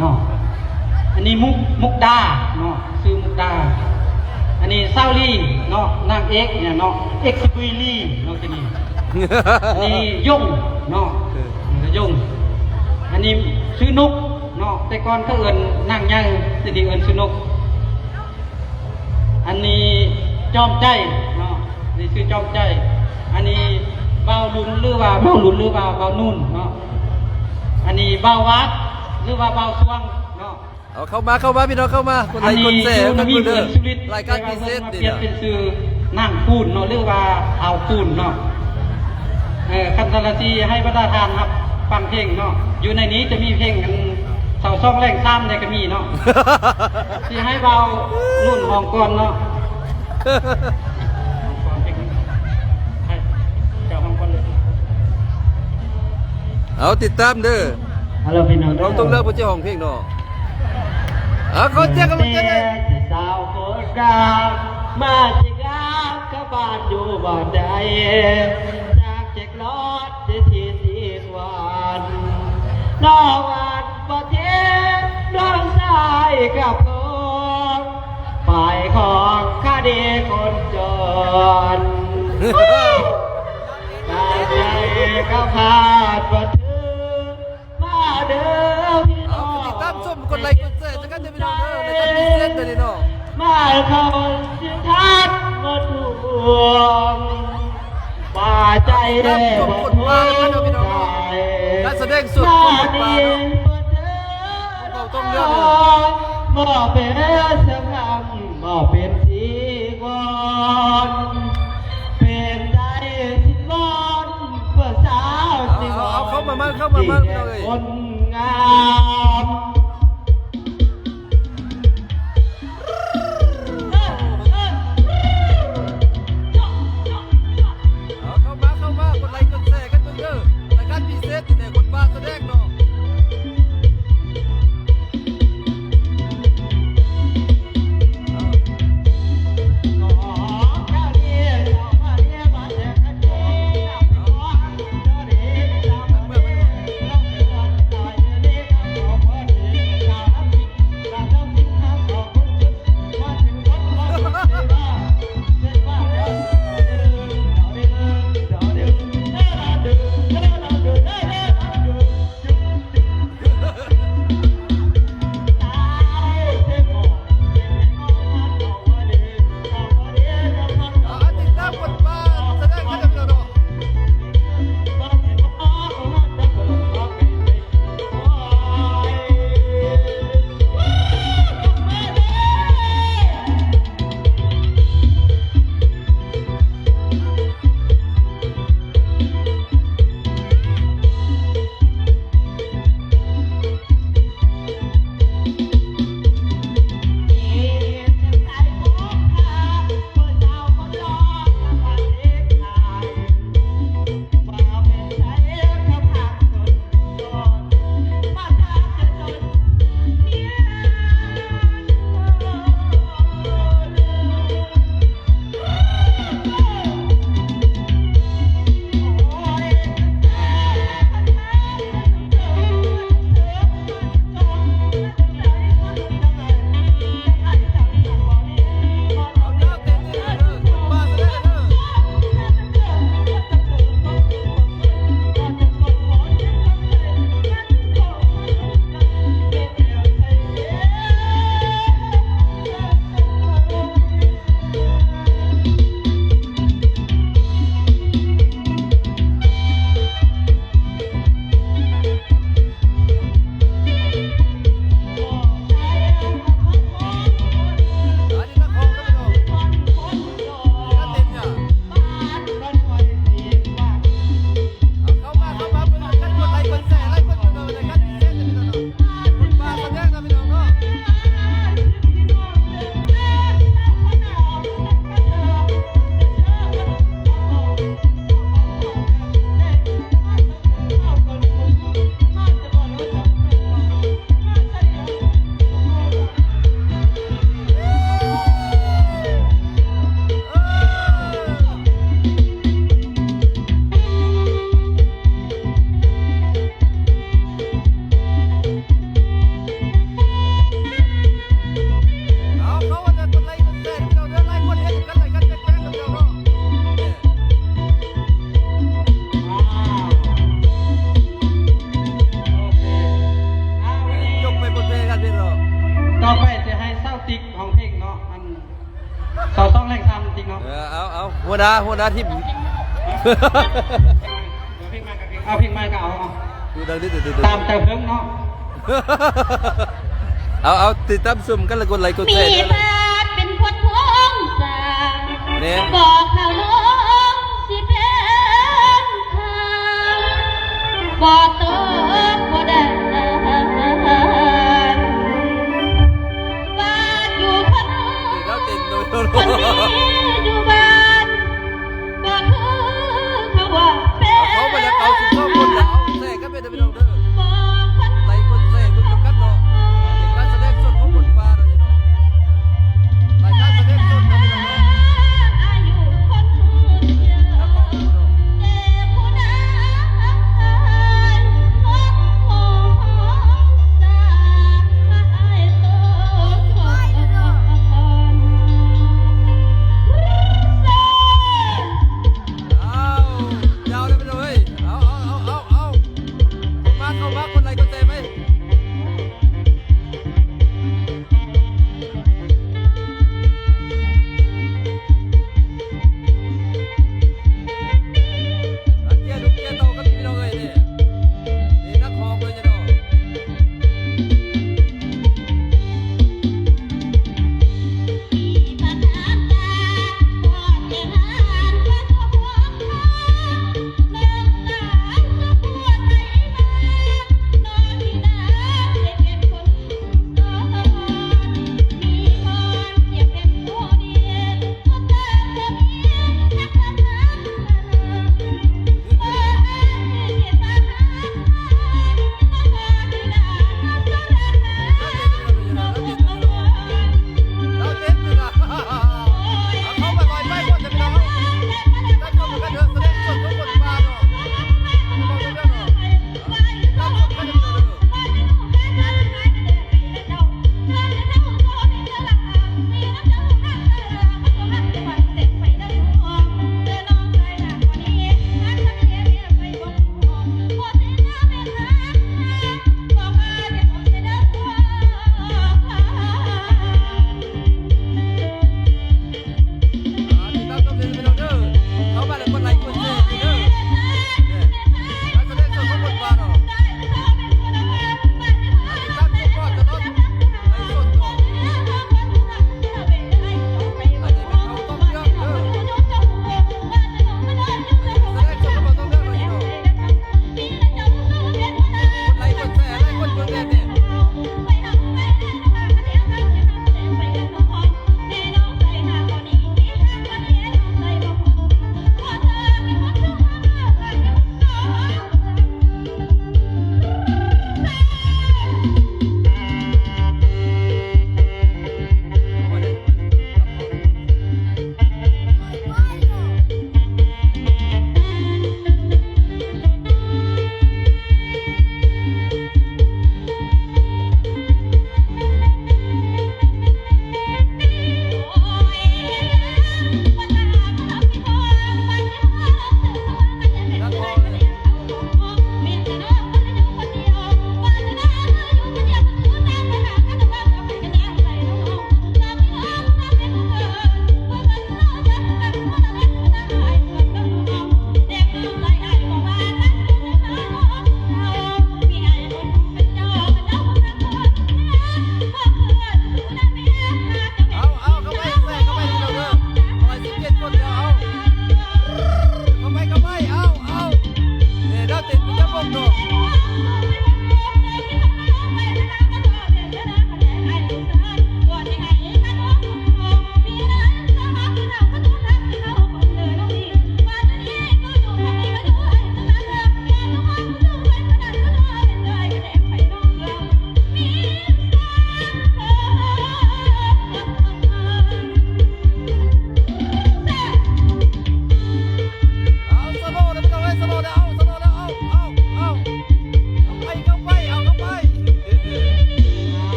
เนาะอันนี้มุกมุกดาเนาะซื้อมุกดา อันนี้เศร้าลี่เนาะนางเอกเนี่ยเนาะเอ็กซ์คุยลี่เนาะที่นี่อันนี้ยงเนาะยงอันนี้ซื้อนุกเนาะแต่ก่อนเขาเอิ้นนางยังสิไดีเอิ้นซื้อนุก อันนี้จอมใจเนาะนี่ชื่อจอมใจ อันนี้เบาลุนหรือว่าเบาลุนหรือว่าเบานุ่นเนาะอันนี้เบาวัด หรือว่าเบาสวงเนาะเอาเข้ามาเข้ามาพี่น้องเข้ามาคนไลค์คนแชร์อักันนี้เด้อสุริตรายการพิเศษเปนี่ลี่ยนนะเป็นชื่อนั่งปูนเนาะหรือว่าเอาปูนเนาะเออคันตะละทีให้บรรดาทานครับฟังเพลงเนาะอยู่ในนี้จะมีเพลงกันเสาซ่องแรงซ้ำในก็มีเนาะที่ให้เบารุ่นห้องก่อนเนาะให้เจ้าห้องก่อนเลยเอาติดตามเด้อ ฮัลโหลพี่น้องเราต้องเลิกผู้เจ้าของเพลงเนาะเอาขอเจ้ากันเลยสาวโคตรามมาจิกามกับบ้านอยู่บ้านใดจากเจ็กรถจะทีสีกวันนอกวันบ่เทน้องชายกับคนฝ่ายของคดีคนจนตาใจก็ขาดบ่ถือามชมคนไลค์คนแชร์จะกันเด้อพี่น้องเด้อรายการพิเศษเด้อนี่เนาะมาเขาสิทัดมาทวงป่าใจได้บ่ทวใจการแสดงสดคนดีป่าเนาะเราต้องเลือกเลยบ่เป็นสังคำบ่เป็นสีวอนเป็นใจสิวอนเพื่อสาวสิวอนเอาเข้ามามาเข้ามามาพี่น้องเอ้ยคนงาม ต่อไปจะให้เศร้าติ๊กของเพลงเนาะอันเศร้าต้องแรงทำติ๊กเนาะเออเอาเอาหัวหน้าหัวหน้าที่เอาเพลงใหม่ก็เอาเอาดูดังดิดตามแต่เพิ่งเนาะเอาเอาติดตามซุ่มกันละกดไลกดแรทนบอกข่าลงสิเป็นข่าวบอกตัว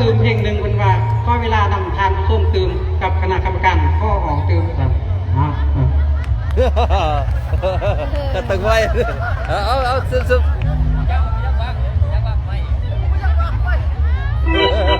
ตื่นเพลงหนึ่งเป็นว่าข้อเวลานำทานส้มตื่มกับคณะกรรมการข้อออกตื่มครับอ่ากระตึงไว้เอาเอาเอาซึมซึมมี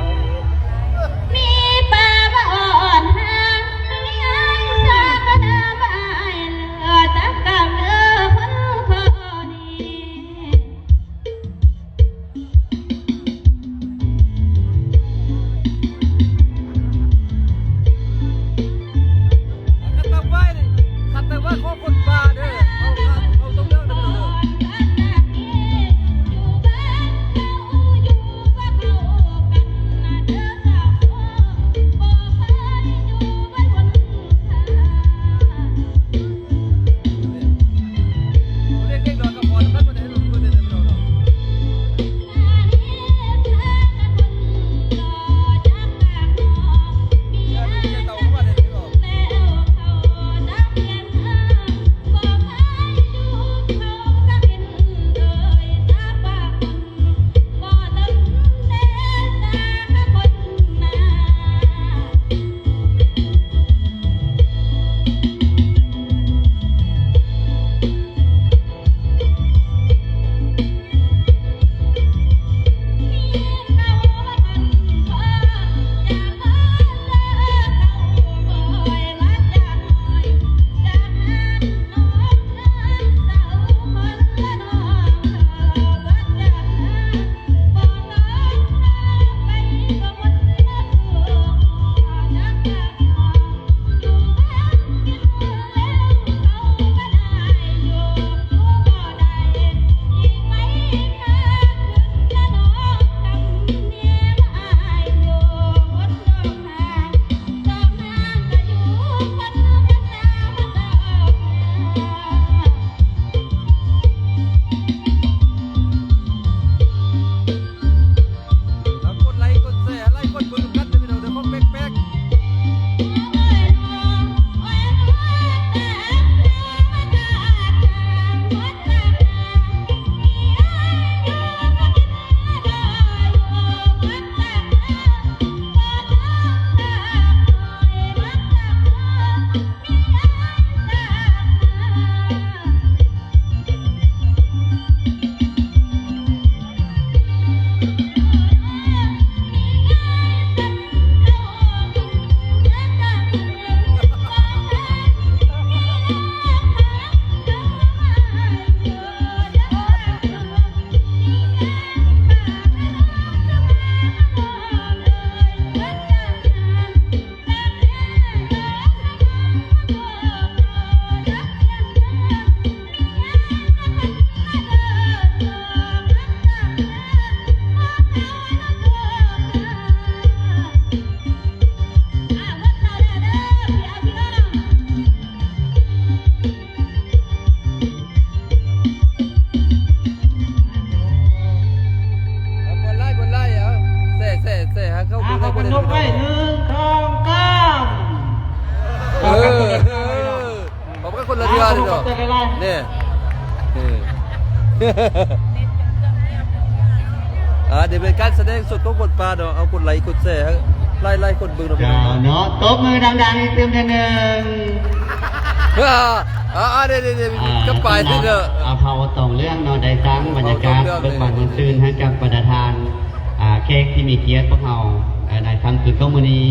เซ่เซ่ฮะเข้าอ่าดูขอได้บบ่คุณได้นกไว้หนึ่งสองสามเออเออผมก็คนละเทื่อเลยเนาะนี่นี่อ่าเดี๋ยวเป็นการแสดงสดของคนปลาเนาะเอาคนไลค์กดแชร์ฮะไล่ไล่คนเบิ่งเนาะพี่เจ้าน้องเนาะเนาะตบมือดังๆเติมเดือนหนึ่งอ่าอ่าเดี๋ยวเดี๋ยวเดี๋ยวก็ไปที่เด้ออาภาวตองเรื่องเนาะได้สร้างบรรยากาศเอาตรงเรื่องเบิกบานมันซื่นให้กับประธานอ่า เค้กที่มีเกียรติพวกเราเอ่อในคำคือก็มือนี้